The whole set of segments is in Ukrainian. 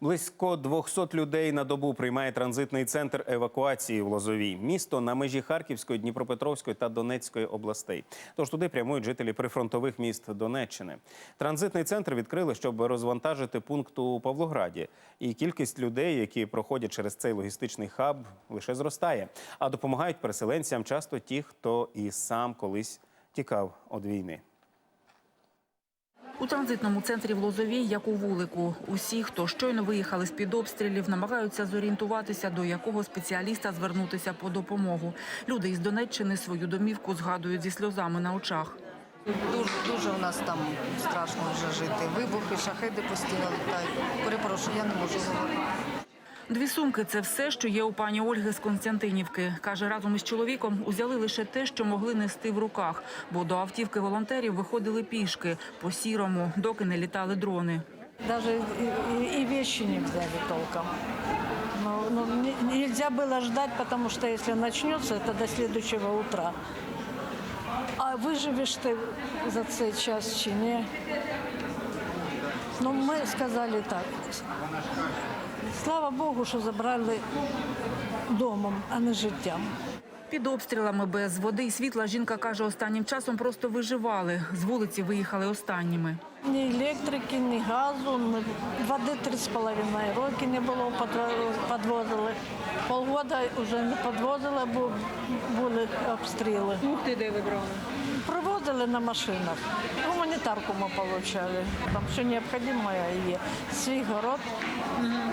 Близько 200 людей на добу приймає транзитний центр евакуації в Лозовій. Місто на межі Харківської, Дніпропетровської та Донецької областей. Тож туди прямують жителі прифронтових міст Донеччини. Транзитний центр відкрили, щоб розвантажити пункт у Павлограді. І кількість людей, які проходять через цей логістичний хаб, лише зростає. А допомагають переселенцям часто ті, хто і сам колись тікав від війни. У транзитному центрі в Лозовій, як у вулику, усі, хто щойно виїхали з під обстрілів, намагаються зорієнтуватися, до якого спеціаліста звернутися по допомогу. Люди із Донеччини свою домівку згадують зі сльозами на очах. Дуже дуже у нас там страшно вже жити. Вибухи, шахеди постійно літають. Перепрошую, я не можу говорити. Дві сумки це все, що є у пані Ольги з Константинівки. Каже, разом із чоловіком узяли лише те, що могли нести в руках, бо до автівки волонтерів виходили пішки по сірому, доки не літали дрони. Даже и, и- и вещи не взяли толком. Но, но не- нельзя было ждать, потому что если начнется, это до следующего утра. А выживешь ты за цей час чи ні? Ну, ми сказали так. Слава Богу, що забрали домом, а не життям. Під обстрілами без води і світла жінка каже, останнім часом просто виживали. З вулиці виїхали останніми. Ні електрики, ні газу, ні води три з половиною роки не було, підвозили. Полгода вже не підвозили, бо були обстріли. Ти де ви брали? Привозили на машинах. Гуманітарку ми отримали. Там все необхідне є. Свій город,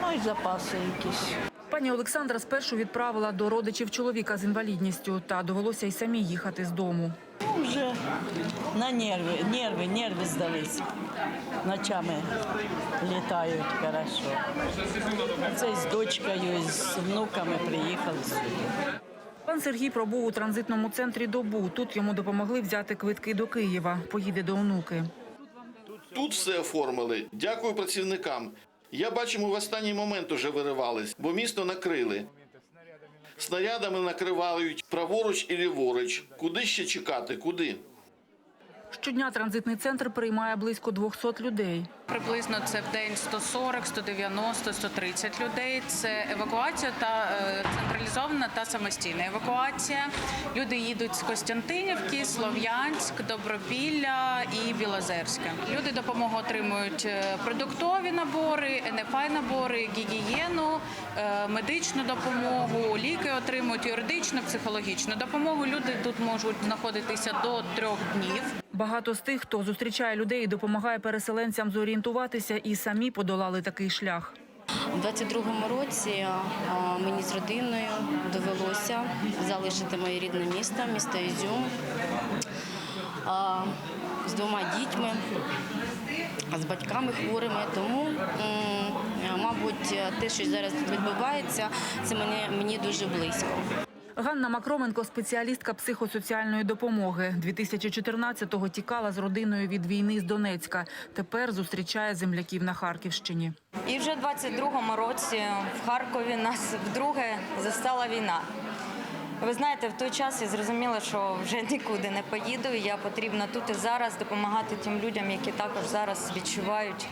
ну і запаси якісь. Пані Олександра спершу відправила до родичів чоловіка з інвалідністю, та довелося й самі їхати з дому. Вже на нерви, нерви, нерви здались. Ночами літають хорошо. Це з дочкою, з внуками приїхали сюди. Пан Сергій пробув у транзитному центрі добу. Тут йому допомогли взяти квитки до Києва. Поїде до онуки. Тут все оформили. Дякую працівникам. Я бачу, в останній момент уже виривались, бо місто накрили. Снарядами накривають праворуч і ліворуч. Куди ще чекати? Куди? Щодня транзитний центр приймає близько 200 людей. Приблизно це в день 140, 190, 130 людей. Це евакуація та е, централізована та самостійна евакуація. Люди їдуть з Костянтинівки, Слов'янськ, Добропілля і Білозерська. Люди допомогу отримують е, продуктові набори, НФА набори, гігієну, е, медичну допомогу, ліки отримують юридичну, психологічну допомогу. Люди тут можуть знаходитися до трьох днів. Багато з тих, хто зустрічає людей і допомагає переселенцям зорієнтуватися, і самі подолали такий шлях. У 22-му році мені з родиною довелося залишити моє рідне місто, місто Ізюм, з двома дітьми, з батьками хворими. Тому, мабуть, те, що зараз тут відбувається, це мені, мені дуже близько. Ганна Макроменко, спеціалістка психосоціальної допомоги. 2014-го тікала з родиною від війни з Донецька. Тепер зустрічає земляків на Харківщині. І вже в 22-му році в Харкові нас вдруге застала війна. Ви знаєте, в той час я зрозуміла, що вже нікуди не поїду. і Я потрібна тут і зараз допомагати тим людям, які також зараз відчувають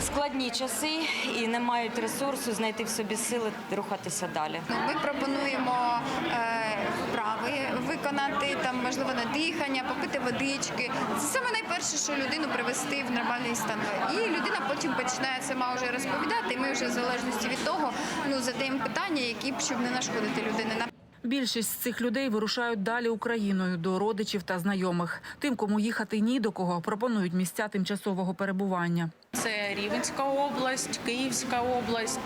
складні часи і не мають ресурсу знайти в собі сили рухатися далі. Ну, Ми пропонуємо е, вправи виконати, там можливо на дихання, попити водички. Це саме найперше, що людину привести в нормальний стан. І людина потім починає сама вже розповідати. І ми вже в залежності від того ну задаємо питання, які б щоб не нашкодити людині. Більшість з цих людей вирушають далі Україною до родичів та знайомих. Тим, кому їхати ні до кого, пропонують місця тимчасового перебування. Це Рівенська область, Київська область,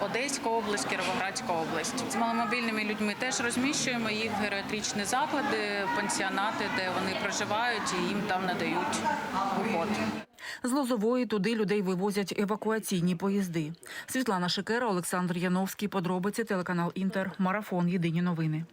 Одеська область, Кіровоградська область. З маломобільними людьми теж розміщуємо їх в геріатричні заклади, пансіонати, де вони проживають, і їм там надають уход. З Лозової туди людей вивозять евакуаційні поїзди. Світлана Шикера, Олександр Яновський. Подробиці телеканал Інтер. Марафон. Єдині новини.